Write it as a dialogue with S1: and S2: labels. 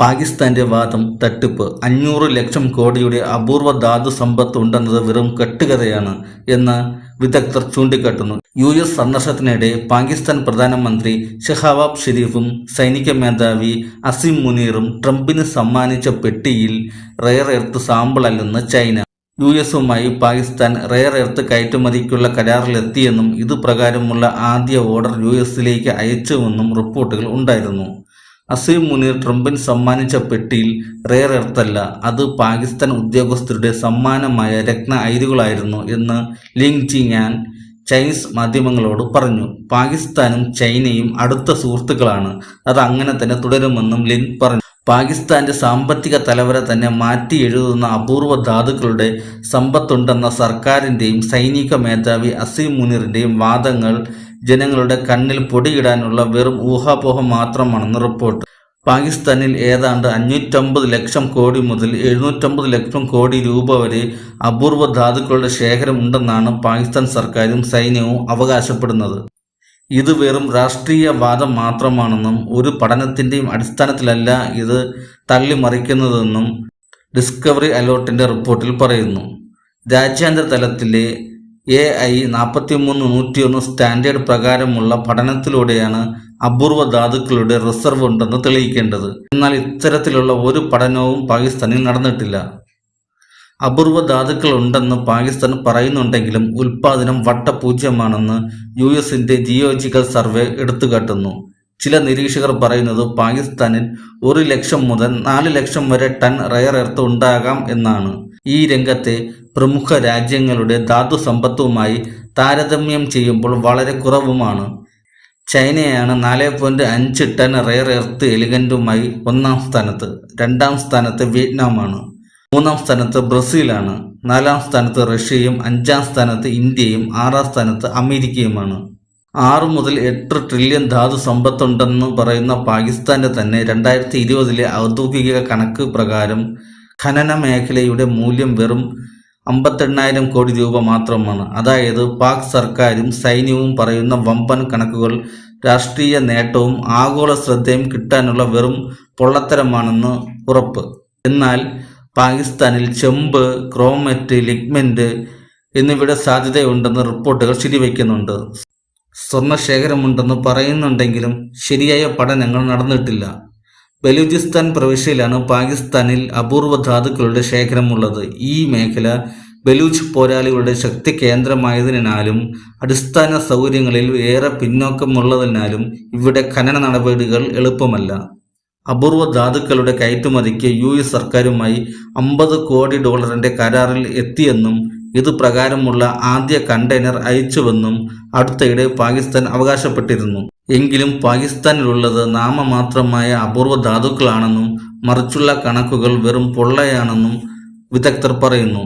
S1: പാകിസ്ഥാന്റെ വാദം തട്ടിപ്പ് അഞ്ഞൂറ് ലക്ഷം കോടിയുടെ അപൂർവ ധാതു സമ്പത്ത് ഉണ്ടെന്നത് വെറും കെട്ടുകഥയാണ് എന്ന് വിദഗ്ധർ ചൂണ്ടിക്കാട്ടുന്നു. യു എസ് സന്ദർശനത്തിനിടെ പാകിസ്ഥാൻ പ്രധാനമന്ത്രി ഷെഹവാബ് ഷെരീഫും സൈനിക മേധാവി അസിം മുനീറും ട്രംപിന് സമ്മാനിച്ച പെട്ടിയിൽ റെയർ എർത്ത് സാമ്പിളല്ലെന്ന് ചൈന. യു എസുമായി പാകിസ്ഥാൻ റെയർ എർത്ത് കയറ്റുമതിക്കുള്ള കരാറിലെത്തിയെന്നും ഇത് പ്രകാരമുള്ള ആദ്യ ഓർഡർ യു എസിലേക്ക് അയച്ചുവെന്നും റിപ്പോർട്ടുകൾ ഉണ്ടായിരുന്നു. അസീം മുനീർ ട്രംപിന് സമ്മാനിച്ച പെട്ടിയിൽ റെയർ എർത്തല്ല അത് പാകിസ്ഥാൻ ഉദ്യോഗസ്ഥരുടെ സമ്മാനമായ രത്ന അയിരുകളായിരുന്നു എന്ന് ലിങ് ചിയാൻ ചൈനീസ് മാധ്യമങ്ങളോട് പറഞ്ഞു. പാകിസ്ഥാനും ചൈനയും അടുത്ത സുഹൃത്തുക്കളാണ്. അത് അങ്ങനെ തന്നെ തുടരുമെന്നും ലിൻ പറഞ്ഞു. പാകിസ്ഥാന്റെ സാമ്പത്തിക തലവരെ തന്നെ മാറ്റി എഴുതുന്ന അപൂർവ ധാതുക്കളുടെ സമ്പത്തുണ്ടെന്ന സർക്കാരിന്റെയും സൈനിക മേധാവി അസീം മുനീറിന്റെയും വാദങ്ങൾ ജനങ്ങളുടെ കണ്ണിൽ പൊടിയിടാനുള്ള വെറും ഊഹാപോഹം മാത്രമാണെന്ന് റിപ്പോർട്ട്. പാകിസ്ഥാനിൽ ഏതാണ്ട് അഞ്ഞൂറ്റമ്പത് ലക്ഷം കോടി മുതൽ എഴുന്നൂറ്റമ്പത് ലക്ഷം കോടി രൂപ വരെ അപൂർവ ധാതുക്കളുടെ ശേഖരം ഉണ്ടെന്നാണ് പാകിസ്ഥാൻ സർക്കാരും സൈന്യവും അവകാശപ്പെടുന്നത്. ഇത് വെറും രാഷ്ട്രീയ വാദം മാത്രമാണെന്നും ഒരു പഠനത്തിന്റെയും അടിസ്ഥാനത്തിലല്ല ഇത് തള്ളിമറിക്കുന്നതെന്നും ഡിസ്കവറി അലോട്ടിന്റെ റിപ്പോർട്ടിൽ പറയുന്നു. രാജ്യാന്തര തലത്തിലെ എ ഐ നാൽപ്പത്തിമൂന്ന് നൂറ്റിയൊന്ന് സ്റ്റാൻഡേർഡ് പ്രകാരമുള്ള പഠനത്തിലൂടെയാണ് അപൂർവ ധാതുക്കളുടെ റിസർവ് ഉണ്ടെന്ന് തെളിയിക്കേണ്ടത്. എന്നാൽ ഇത്തരത്തിലുള്ള ഒരു പഠനവും പാകിസ്ഥാനിൽ നടന്നിട്ടില്ല. അപൂർവ ധാതുക്കൾ ഉണ്ടെന്ന് പാകിസ്ഥാൻ പറയുന്നുണ്ടെങ്കിലും ഉൽപാദനം വട്ടപൂജ്യമാണെന്ന് യു എസിന്റെ ജിയോളജിക്കൽ സർവേ എടുത്തുകാട്ടുന്നു. ചില നിരീക്ഷകർ പറയുന്നത് പാകിസ്ഥാനിൽ ഒരു ലക്ഷം മുതൽ നാല് ലക്ഷം വരെ ടൺ റയർ എർത്ത് ഉണ്ടാകാം എന്നാണ്. ഈ രംഗത്തെ പ്രമുഖ രാജ്യങ്ങളുടെ ധാതു സമ്പത്തുമായി താരതമ്യം ചെയ്യുമ്പോൾ വളരെ കുറവുമാണ്. ചൈനയാണ് നാല് പോയിന്റ് അഞ്ച് ടൺ റെയർ എർത്ത് എലിഗന്റുമായി ഒന്നാം സ്ഥാനത്ത് രണ്ടാം സ്ഥാനത്ത് വിയറ്റ്നാമാണ് മൂന്നാം സ്ഥാനത്ത് ബ്രസീലാണ് നാലാം സ്ഥാനത്ത് റഷ്യയും അഞ്ചാം സ്ഥാനത്ത് ഇന്ത്യയും ആറാം സ്ഥാനത്ത് അമേരിക്കയുമാണ്. ആറ് മുതൽ എട്ട് ട്രില്യൺ ധാതു സമ്പത്തുണ്ടെന്ന് പറയുന്ന പാകിസ്ഥാന്റെ തന്നെ രണ്ടായിരത്തി ഇരുപതിലെ ഔദ്യോഗിക കണക്ക് പ്രകാരം ഖനന മേഖലയുടെ മൂല്യം വെറും അമ്പത്തെണ്ണായിരം കോടി രൂപ മാത്രമാണ്. അതായത് പാക് സർക്കാരും സൈന്യവും പറയുന്ന വമ്പൻ കണക്കുകൾ രാഷ്ട്രീയ നേട്ടവും ആഗോള ശ്രദ്ധയും കിട്ടാനുള്ള വെറും പൊള്ളത്തരമാണെന്ന് ഉറപ്പ്. എന്നാൽ പാകിസ്ഥാനിൽ ചെമ്പ് ക്രോമറ്റ് ലിഗ്മെന്റ് എന്നിവയുടെ സാധ്യതയുണ്ടെന്ന് റിപ്പോർട്ടുകൾ ശരിവയ്ക്കുന്നുണ്ട്. സ്വർണശേഖരമുണ്ടെന്ന് പറയുന്നുണ്ടെങ്കിലും ശരിയായ പഠനങ്ങൾ നടന്നിട്ടില്ല. ബലൂചിസ്ഥാൻ പ്രവിശ്യയിലാണ് പാകിസ്ഥാനിൽ അപൂർവ ധാതുക്കളുടെ ശേഖരമുള്ളത്. ഈ മേഖല ബലൂച്ച് പോരാളികളുടെ ശക്തി കേന്ദ്രമായതിനാലും അടിസ്ഥാന സൗകര്യങ്ങളിൽ ഏറെ പിന്നോക്കമുള്ളതിനാലും ഇവിടെ ഖനന നടപടികൾ എളുപ്പമല്ല. അപൂർവ ധാതുക്കളുടെ കയറ്റുമതിക്ക് യു എസ് സർക്കാരുമായി അമ്പത് കോടി ഡോളറിന്റെ കരാറിൽ എത്തിയെന്നും ഇത് പ്രകാരമുള്ള ആദ്യ കണ്ടെയ്നർ അയച്ചുവെന്നും അടുത്തയിടെ പാകിസ്ഥാൻ അവകാശപ്പെട്ടിരുന്നു. എങ്കിലും പാകിസ്ഥാനിലുള്ളത് നാമമാത്രമായ അപൂർവ ധാതുക്കളാണെന്നും മറിച്ചുള്ള കണക്കുകൾ വെറും പൊള്ളയാണെന്നും വിദഗ്ധർ പറയുന്നു.